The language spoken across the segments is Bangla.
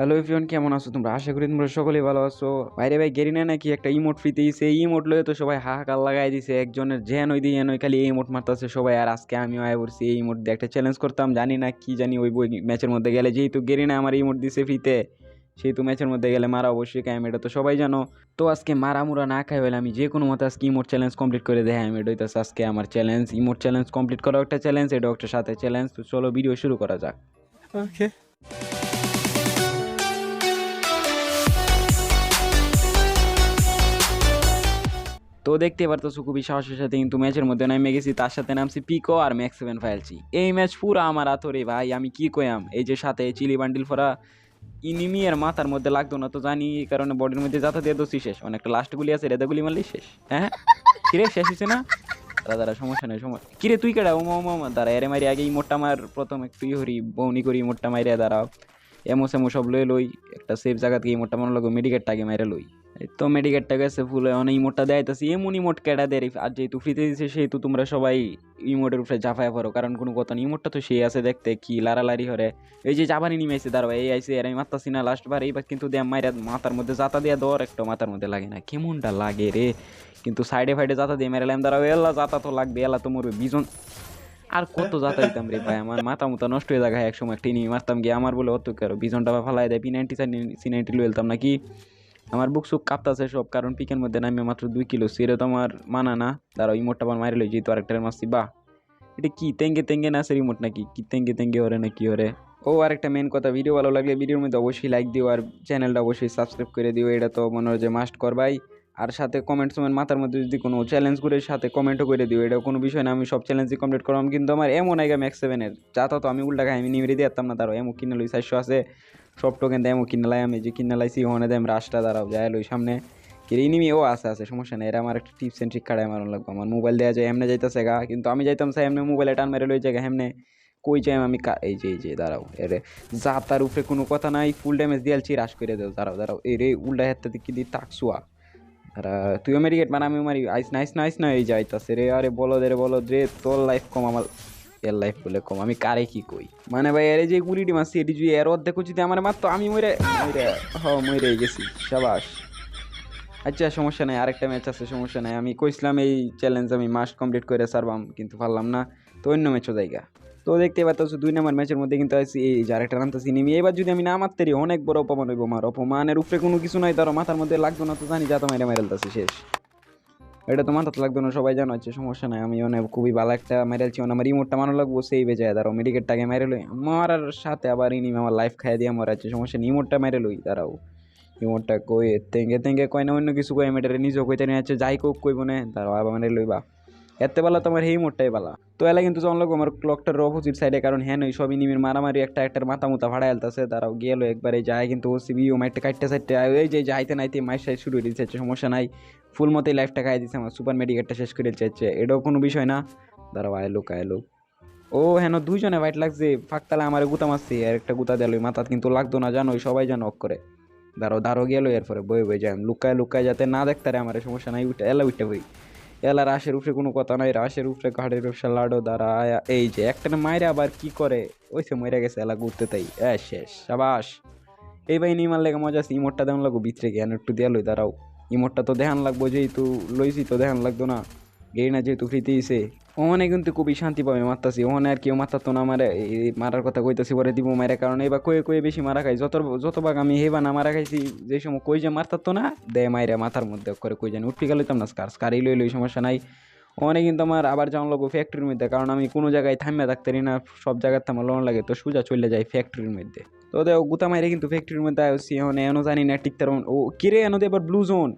হ্যালো এভরিওয়ান কেমন আছো তোমরা? আশা করি তোমরা সকলেই ভালো আছো। বাইরে ভাই গেরিনা নাকি? একটা ইমোট ফ্রিতে দিছে এই ইমোট লয়ে তো সবাই হাহাকার লাগাই দিছে। একজনের যে নই দিয়ে নই খালি এই ইমোট মারতেছে সবাই। আর আজকে আমিও আয় পড়ছি এই ইমোট দিয়ে একটা চ্যালেঞ্জ করতাম। জানি না কি জানি ওই বই ম্যাচের মধ্যে গেলে। যেহেতু গেরিনা আমার ইমোট দিছে ফ্রিতে, সেহেতু ম্যাচের মধ্যে গেলে মারা অবশ্যই কায়াম এটা তো সবাই জানো। তো আজকে মারা মুরা না খাই হলে আমি যে কোনো মতো আজকে ইমোট চ্যালেঞ্জ কমপ্লিট করে দেয় আমি এটা হইতাছে আজকে আমার চ্যালেঞ্জ ইমোট চ্যালেঞ্জ কমপ্লিট করা একটা চ্যালেঞ্জ এটাও একটা সাথে চ্যালেঞ্জ তো চলো ভিডিও শুরু করা যাক। Okay. তো দেখতে পারতেছো খুবই সাহসের সাথে কিন্তু ম্যাচের মধ্যে নেমে গেছি। তার সাথে নামছি পিকো আর ম্যাক্স সেভেন ফাইলছি এই ম্যাচ পুরো আমার আথরে ভাই, আমি কি কয়াম এই যে সাথে চিলি বান্ডিল ফরা ইনিমি আর মাথার মধ্যে লাগতো না তো জানি, এই কারণে বডির মধ্যে যাতা দিয়ে দোষী শেষ। অনেকটা লাস্ট গুলি আছে, রেদা গুলি মারলেই শেষ। হ্যাঁ? কিরে, শেষ হয়েছে না? দাদা দাঁড়া সমস্যা নেই, সমস্যা কিরে, তুই কেডা? ওমা ওমা ওমা, দাঁড়া, এরে মারি আগে মোটটা মার, প্রথম একটু হরি বৌনি করি, মোটটা মাইরে দাঁড়াও। এমো সেমো সব লই লই, একটা সেফ জায়গা থেকে মোটটা মনে লাগো মেডিকেটটা আগে মাইরে লই। তো মেডিকেটটা গেছে ফুল অনেক ইমোটটা দেয়তাছি এমন ইমোট কেডা দেয় আর যেহেতু ফ্রিতে দিছে, সেহেতু তোমরা সবাই ইমোটের উপরে জাফায় পড়ো, কারণ কোনো কথা নেই। ইমোটটা তো সেই আছে দেখতে, কি লারালারি হরে। এই যে জাবানি নিমে আইছে দাঁড়াও, এই আইসে, আর আমি মারতাছি না লাস্ট বার এইবার কিন্তু দেয়া মাইরা মাথার মধ্যে জাতা দিয়া দর একটা মাথার মধ্যে লাগে না। কেমনটা লাগে রে? কিন্তু সাইডে ফাইডে জাতা দিয়ে মেরালাম দাঁড়াও, এলা জাতা তো লাগবে, এলা তো মরবে, বিজন। আর কত জাতা দিতাম রে ভাই, আমার মাথা মুথা নষ্ট হয়ে যায় এক সময় টিনি মারতাম গিয়ে, আমার বলে, অত কেন বিজনটা ফালাই দেয় পি নাইনটি সি নাইনটি লইতাম নাকি? আমার বুক সুখ কাঁপতাছে সব, কারণ পিকের মধ্যে নামে মাত্র দুই কিলো, সেরে তো আমার মানা না। তারা ইমোটটা আমার মারি লই, যেহেতু আরেকটা মাসি বাহ। এটা কি, তেঙ্গে তেঙ্গে না সে রিমোট নাকি? কি তেঙ্গে তেঙ্গে হরে না কি হরে ও, আরেকটা মেন কথা ভিডিও ভালো লাগলে ভিডিওর মধ্যে অবশ্যই লাইক দিও, আর চ্যানেলটা অবশ্যই সাবস্ক্রাইব করে দিও, এটা তো মনে হয় যে মাস্ট করবাই আর সাথে কমেন্ট সময় মাথার মধ্যে যদি কোনো চ্যালেঞ্জ করে, সাথে কমেন্টও করে দিও। এটা কোনো বিষয় না, আমি সব চ্যালেঞ্জই কমপ্লিট করলাম, কিন্তু আমার এমন আইগা ম্যাক্স সেভেনের যাতা তো আমি উল্টা খাই আমি নিমেরে দিয়ে না তারও এমন কিনে লই, চারশো আছে। সব টোকেন দেয় এমন কিনে লাই আমি, যে কিনে লাইছি, ওখানে দেয় রাস্তা দাঁড়াও, যাই লই সামনে। ইনিমি ও আছে আছে, সমস্যা নেই, এরা আমার একটা টিপস এন্ড ট্রিক কাটায় মারণ লাগবে। আমার মোবাইল দেওয়া যায়, এমনি যাইতেছে গা। কিন্তু আমি যাইতাম স্যার এমনি মোবাইলে টান মেরে লই জায়গা, এমনি। কই যাই আমি এই যে এই যে, দাঁড়াও, এরে যা তার উপরে কোনো কথা নাই ফুল ড্যামেজ দিয়ালছি রাশ করে দেও, দাঁড়াও দাঁড়াও এ রে উল্টা হাতটা কি দিয়ে টাকসুয়া আর, তুইও মেডিকেট মানে আমিও মারি, আইস নাইস নাইস না এই যাইতাছে রে, আরে বলো রে বলো রে তোর লাইফ কম, আমার, এর লাইফ বলে কম, আমি কারে কি কই? মানে ভাই এর যে গুলিটি মারছি এটি যদি এর অর্ধেক যদি আমার মারতো, আমি মরে মরে হ মরে গেছি, সাবাস। আচ্ছা সমস্যা নাই, আরেকটা ম্যাচ আছে, সমস্যা নাই, আমি কইছিলাম এই চ্যালেঞ্জ আমি মাস্ট কমপ্লিট করে সারবাম কিন্তু পারলাম না, তো অন্য ম্যাচও জায়গা তো দেখতে পাচ্ছ দুই নম্বর ম্যাচের মধ্যে কিন্তু আছি এই যে আরেকটা নামতেছি নিমি এবার যদি আমি না মারতে পারি, অনেক বড় অপমান হইব আমার। অপমানের উপরে কোনো কিছু নাই তার মাথার মধ্যে লাগতো না তো জানি যা তো মেরে মেরেলতাছি শেষ। এটা তো মাথাতে লাগতো না সবাই জানো হচ্ছে সমস্যা নাই। আমি অনেক খুবই ভালো একটা মেরেলছি আমার রিমোটটা মানো লাগবো সেই বেজে দাঁড়াও মেডিকেটটাকে মেরে লই। মারার সাথে আবার ইনিমি আমার লাইফ খাই দিয়ে আমার আছে সমস্যা নেই ইমোটটা মেরে লই দাঁড়াও। ইমোটটা কই তেঙ্গে তেঙ্গে কয় না অন্য কিছু কই মেটারে নিজেও কইতে নিয়ে আছে যাই কোক কইব না দাঁড়াও আবার মেরে লইবা। এতে বেলা তোমার এই মোটটাই বালা। তো এলা কিন্তু জন লাগবো আমার ক্লকটার অপোজিট সাইডে কারণ হ্যাঁ ওই সবই নিমির মারামারি একটা একটার মাথা মুথা ভাড়া আলতাছে তারাও গেলো একবারে যায় কিন্তু ও সিবি ও মাইটটা কাটতে সাইডতে এই যে যাইতে নাইতে মাইর সাইড শুরু দিচ্ছে সমস্যা নাই। ফুল মতোই লাইফটা খাই দিচ্ছে আমার সুপার মেডিকেটটা শেষ করে চাইছে এটাও কোনো বিষয় না। দাঁড়াও আয়লো আয়লো ও হেন দুইজনে বাইট লাগছে ফাঁকতালে আমার গুতা মারছে, আর একটা গুতা দিল মাথাত কিন্তু লাগতো না জানো সবাই জানো অক করে। দাঁড়ো দাঁড়ো গেলো এরপরে বই বই যাই, লুকায় লুকায় যাতে না দেখতে রে আমার, সমস্যা নাই, উঠে, এলা উঠে বই। এলা রাশের উপরে কোনো কথা নাই, রাশের উপরে ঘাটের ব্যবসা লাডো দ্বারা এই যে, একটা মাইরে আবার কি করে? ওই সে মরে গেছে এলা ঘুরতে তাই। এ, শেষ, সাবাস। এই ভাই নিমার লেগে মজা আছে, ইমোটটা দেখান লাগবো বিচরে গিয়ে একটু দেয়ালো লই, দাঁড়াও। ইমোটটা তো দেখান লাগবো, যেহেতু লইছি তো দেখান লাগতো না। গেই না যেহেতু ফ্রিতে দিছে। ওখানে কিন্তু খুবই শান্তি পাবে, মারতাছি। ওখানে আর কেউ মারতাতো না, মারে মারার কথা কইতাছি পরে দিব মায়ের কারণ এবার কয়ে কয়ে বেশি মারা খাই। যত, যতভাগ আমি হেবা না মারা খাইছি, যে সময় কই যে মারতাতো না, দে মাইরে মাথার মধ্যে করে কই জানি। গেলে না স্কার স্কারই লই সমস্যা নাই। ওখানে কিন্তু আমার আবার যাওয়ান লাগবো ফ্যাক্টরির মধ্যে। কারণ আমি কোনো জায়গায় থামিয়ে থাকতে না, সব জায়গাতে আমার লোন লাগে। তো সোজা চলে যাই ফ্যাক্টরির মধ্যে। তো দেখো, গুতা মাইরে কিন্তু ফ্যাক্টরির মধ্যে আসছি এখন এনো জানি না টিকতে ও কিরে এনো এবার ব্লু জোন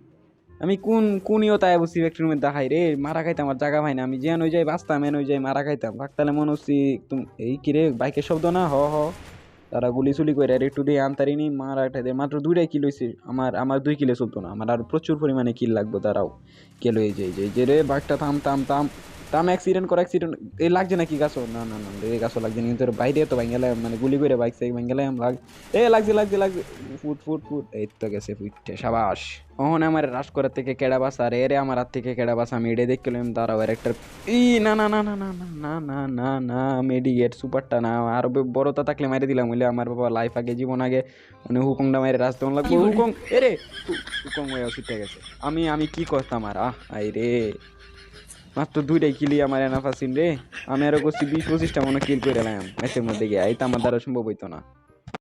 আমি কোন কোন তাই বসি মধ্যে দেখাই রে, মারা খাইতাম আমার জায়গা ভাই না। আমি যেন ওই যাই বাঁচতাম, এন ওই যাই মারা খাইতাম। ভাগতালে মনে হচ্ছি এই কিরে বাইকের শব্দ না? হ হ। তারা গুলি চুলি করে আর একটু দিয়ে আনতারি আনতারিনি মারা খাইতে মাত্র দুইটাই কিলো হয়েছে আমার আমার দুই কিলো চলতো না। আমার আর প্রচুর পরিমাণে কিল লাগবে তারাও কেলো এই যে যে রে, বাইকটা থাম থাম থাম। তাম অ্যাক্সিডেন্ট কর অ্যাক্সিডেন্ট এই লাগছে নাকি গাছও না না না এই গাছও লাগছে না কিন্তু এর বাইরে তো ভাঙ্গেলাম মানে গুলি করে বাইক সাইক ভাঙ্গেলাম লাগ এ লাগছে লাগছে লাগছে ফুট ফুট ফুট এই তো গেছে ফুটতে সাবাস ওহন আমার রাস করার থেকে কেডা বাস আর এরে আমার হাত থেকে কেডা বাস আমি এডে দেখলাম তারা আর একটা ই না না না না না না না না না না মেডিগেট সুপারটা না আর বড়টা থাকলে মারি দিলাম বলে আমার বাবা লাইফ আগে জীবন আগে মানে হুকুমটা মারে রাস্তা লাগবে হুকুম এরে হুকুম হয়ে ছুটে গেছে আমি আমি কি করতাম আর আহ আই রে মাত্র দুইটাই কিলি আমার এনাফাসিন রে। আমি আরও করছি বিশ পঁচিশটা মনে কিল করে এলাম ম্যাচের মধ্যে গিয়ে, এই তো আমার দ্বারা সম্ভব হইতো না।